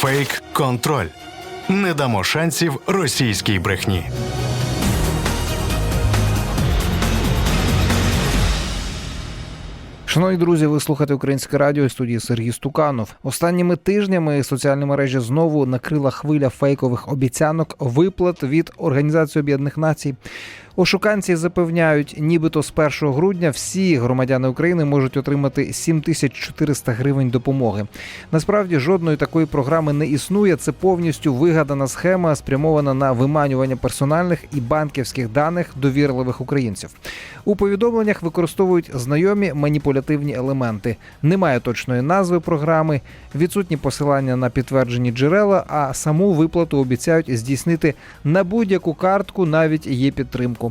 Фейк контроль. Не дамо шансів російській брехні. Шановні друзі, ви слухаєте українське радіо студії Сергій Стуканов. Останніми тижнями соціальні мережі знову накрила хвиля фейкових обіцянок виплат від Організації Об'єднаних Націй. Ошуканці запевняють, нібито з 1 грудня всі громадяни України можуть отримати 7400 гривень допомоги. Насправді жодної такої програми не існує. Це повністю вигадана схема, спрямована на виманювання персональних і банківських даних довірливих українців. У повідомленнях використовують знайомі маніпулятивні елементи. Немає точної назви програми, відсутні посилання на підтверджені джерела, а саму виплату обіцяють здійснити на будь-яку картку, навіть є підтримку.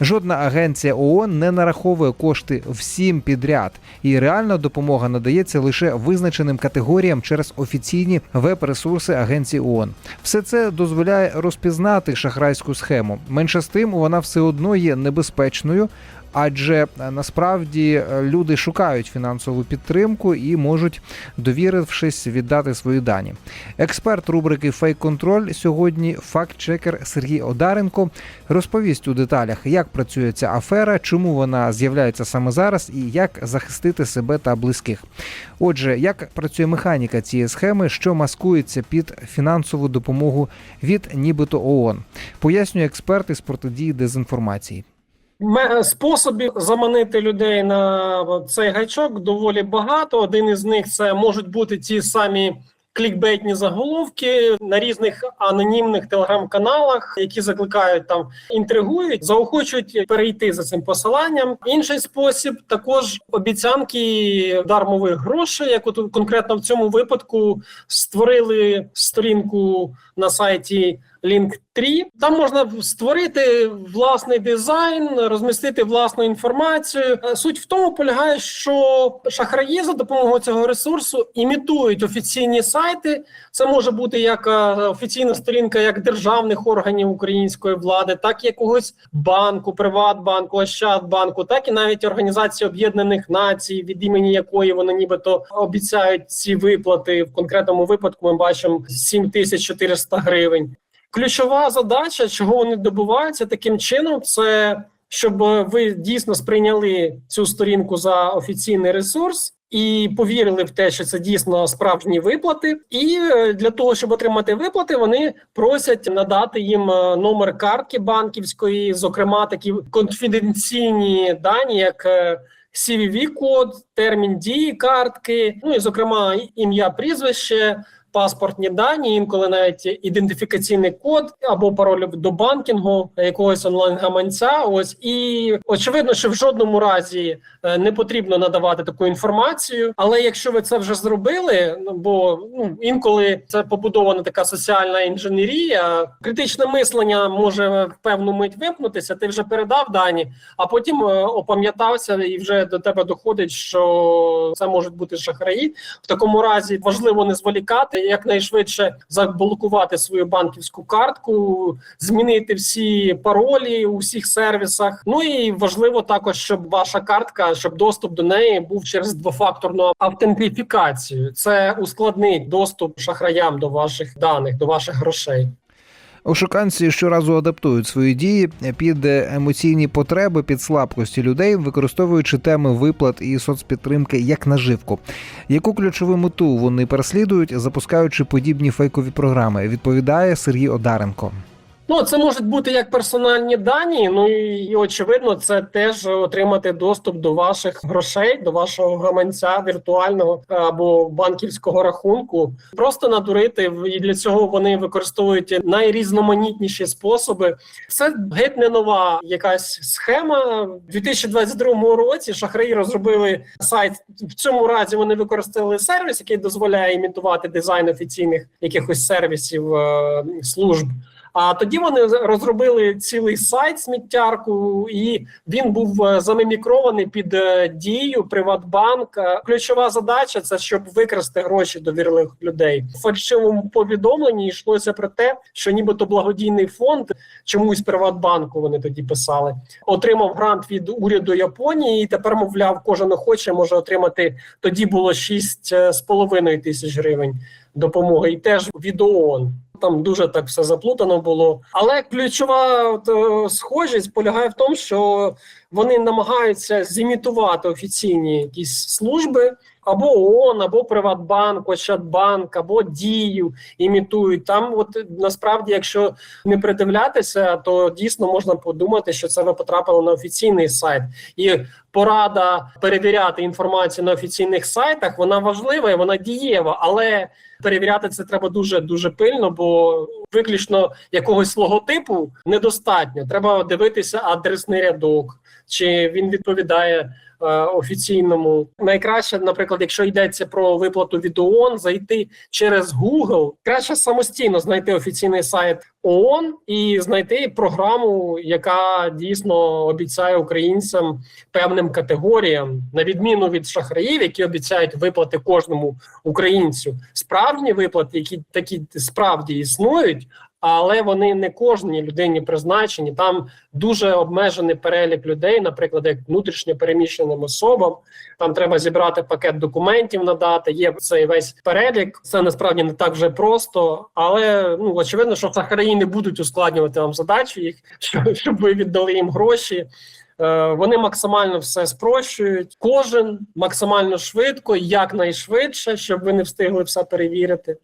Жодна агенція ООН не нараховує кошти всім підряд, і реальна допомога надається лише визначеним категоріям через офіційні веб-ресурси агенції ООН. Все це дозволяє розпізнати шахрайську схему. Менше з тим, вона все одно є небезпечною. Адже е, насправді е, люди шукають фінансову підтримку і можуть, довірившись, віддати свої дані. Експерт рубрики Фейк Контроль сьогодні факт-чекер Сергій Одаренко розповість у деталях, як працює ця афера, чому вона з'являється саме зараз, і як захистити себе та близьких. Отже, як працює механіка цієї схеми, що маскується під фінансову допомогу від нібито ООН, пояснює експерт із протидії дезінформації. Способів заманити людей на цей гачок доволі багато. Один із них це можуть бути ті самі клікбейтні заголовки на різних анонімних телеграм-каналах, які закликають там інтригують, заохочують перейти за цим посиланням. Інший спосіб також обіцянки дармових грошей, як от конкретно в цьому випадку створили сторінку на сайті Linktree. Там можна створити власний дизайн, розмістити власну інформацію. Е, Суть в тому полягає, що шахраї за допомогою цього ресурсу імітують офіційні сайти. Це може бути як е, офіційна сторінка як державних органів української влади, так і якогось банку, Приватбанку, Ощадбанку, так і навіть Організації Об'єднаних Націй, від імені якої вони нібито обіцяють ці виплати. В конкретному випадку ми бачимо 7400 гривень. Ключова задача, чого вони добуваються таким чином, це щоб ви дійсно сприйняли цю сторінку за офіційний ресурс і повірили в те, що це дійсно справжні виплати. І е, для того, щоб отримати виплати, вони просять надати їм е, номер картки банківської, зокрема такі конфіденційні дані, як е, CVV-код, термін дії картки, ну і зокрема ім'я, прізвище паспортні дані, інколи навіть ідентифікаційний код або пароль до банкінгу якогось онлайн-гаманця. Ось і очевидно, що в жодному разі е, не потрібно надавати таку інформацію. Але якщо ви це вже зробили, ну бо ну інколи це побудована така соціальна інженерія, критичне мислення може в певну мить вимкнутися. Ти вже передав дані, а потім е, опам'ятався, і вже до тебе доходить, що це можуть бути шахраї. В такому разі важливо не зволікати якнайшвидше заблокувати свою банківську картку, змінити всі паролі у всіх сервісах. Ну і важливо також, щоб ваша картка, щоб доступ до неї був через двофакторну автентифікацію. Це ускладнить доступ шахраям до ваших даних, до ваших грошей. Ошуканці щоразу адаптують свої дії під емоційні потреби, під слабкості людей, використовуючи теми виплат і соцпідтримки як наживку. Яку ключову мету вони переслідують, запускаючи подібні фейкові програми, відповідає Сергій Одаренко. Ну, це можуть бути як персональні дані. Ну і, і очевидно, це теж отримати доступ до ваших грошей, до вашого гаманця віртуального або банківського рахунку. Просто надурити і для цього вони використовують найрізноманітніші способи. Це геть не нова якась схема. У 2022 році шахраї розробили сайт. В цьому разі вони використали сервіс, який дозволяє імітувати дизайн офіційних якихось сервісів е, служб. А тоді вони розробили цілий сайт сміттярку, і він був е, замімікрований під е, дію Приватбанк. Е, Ключова задача це щоб викрасти гроші довірливих людей. В фальшивому повідомленні йшлося про те, що нібито благодійний фонд чомусь Приватбанку вони тоді писали, отримав грант від уряду Японії. і Тепер, мовляв, кожен охоче може отримати. Тоді було 6,5 тисяч гривень допомоги, і теж від ООН. Там дуже так все заплутано було. Але ключова от, е, схожість полягає в тому, що вони намагаються зімітувати офіційні якісь служби або ООН, або Приватбанк, Ощадбанк, або Дію імітують. Там, от насправді, якщо не придивлятися, то дійсно можна подумати, що це ви потрапили на офіційний сайт. І порада перевіряти інформацію на офіційних сайтах, вона важлива і вона дієва, але перевіряти це треба дуже дуже пильно, бо виключно якогось логотипу недостатньо. Треба дивитися адресний рядок, чи він відповідає е, офіційному. Найкраще, наприклад, якщо йдеться про виплату від ООН, зайти через Google, краще самостійно знайти офіційний сайт ООН і знайти програму, яка дійсно обіцяє українцям певним категоріям, на відміну від шахраїв, які обіцяють виплати кожному українцю. Справжні виплати, які такі справді існують. Але вони не кожній людині призначені. Там дуже обмежений перелік людей, наприклад, як внутрішньо переміщеним особам. Там треба зібрати пакет документів, надати. Є цей весь перелік. Це насправді не так вже просто, але ну очевидно, що шахраї не будуть ускладнювати вам задачу їх, щоб, щоб ви віддали їм гроші. Е, Вони максимально все спрощують. Кожен максимально швидко, якнайшвидше, щоб ви не встигли все перевірити.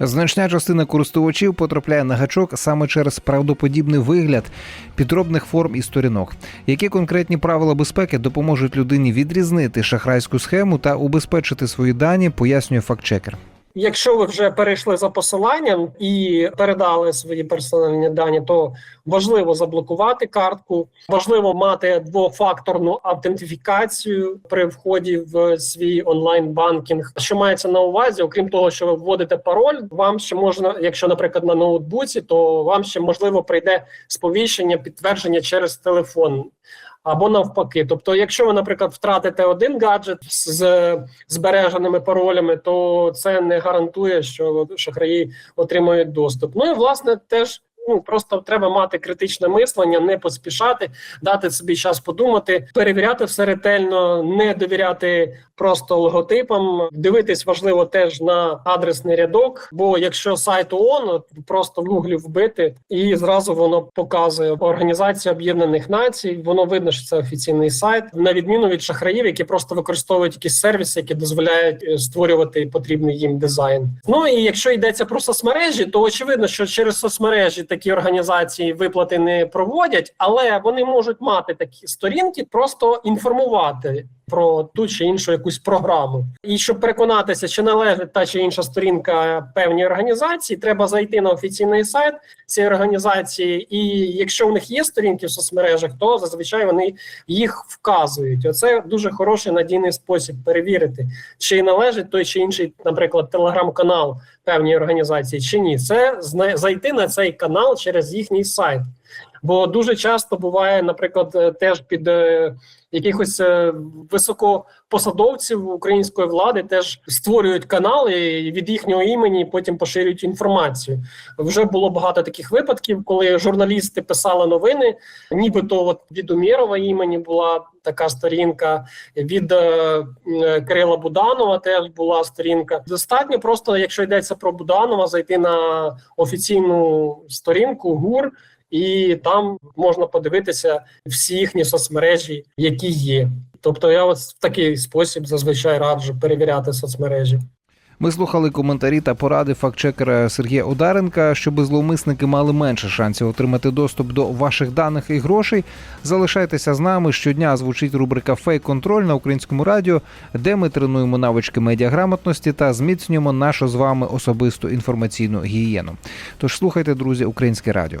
Значна частина користувачів потрапляє на гачок саме через правдоподібний вигляд підробних форм і сторінок. Які конкретні правила безпеки допоможуть людині відрізнити шахрайську схему та убезпечити свої дані, пояснює фактчекер. Якщо ви вже перейшли за посиланням і передали свої персональні дані, то важливо заблокувати картку. Важливо мати двофакторну автентифікацію при вході в свій онлайн банкінг. Що мається на увазі, окрім того, що ви вводите пароль, вам ще можна, якщо, наприклад, на ноутбуці, то вам ще можливо прийде сповіщення, підтвердження через телефон. Або навпаки, тобто, якщо ви, наприклад, втратите один гаджет з збереженими паролями, то це не гарантує, що шахраї отримають доступ. Ну і власне теж. Ну просто треба мати критичне мислення, не поспішати, дати собі час подумати, перевіряти все ретельно, не довіряти просто логотипам. Дивитись важливо теж на адресний рядок. Бо якщо сайт ООН, просто в гуглі вбити, і зразу воно показує Організація Об'єднаних Націй. Воно видно, що це офіційний сайт, на відміну від шахраїв, які просто використовують якісь сервіси, які дозволяють е, створювати потрібний їм дизайн. Ну і якщо йдеться про соцмережі, то очевидно, що через соцмережі такі організації виплати не проводять, але вони можуть мати такі сторінки, просто інформувати про ту чи іншу якусь програму. І щоб переконатися, чи належить та чи інша сторінка певній організації, треба зайти на офіційний сайт цієї організації. І якщо у них є сторінки в соцмережах, то зазвичай вони їх вказують. Оце дуже хороший надійний спосіб перевірити, чи належить той чи інший, наприклад, телеграм-канал певній організації, чи ні. Це зайти на цей канал через їхній сайт. Бо дуже часто буває, наприклад, е, теж під е, якихось е, високопосадовців української влади теж створюють канали від їхнього імені потім поширюють інформацію. Вже було багато таких випадків, коли журналісти писали новини, нібито от від Умєрова імені була така сторінка, від Кирила Буданова теж була сторінка. Достатньо просто, якщо йдеться про Буданова, зайти на офіційну сторінку ГУР. І там можна подивитися всі їхні соцмережі, які є. Тобто, я от в такий спосіб зазвичай раджу перевіряти соцмережі. Ми слухали коментарі та поради фактчекера Сергія Одаренка, щоб зловмисники мали менше шансів отримати доступ до ваших даних і грошей. Залишайтеся з нами. Щодня звучить рубрика Фейк контроль на українському радіо, де ми тренуємо навички медіаграмотності та зміцнюємо нашу з вами особисту інформаційну гігієну. Тож слухайте, друзі, українське радіо.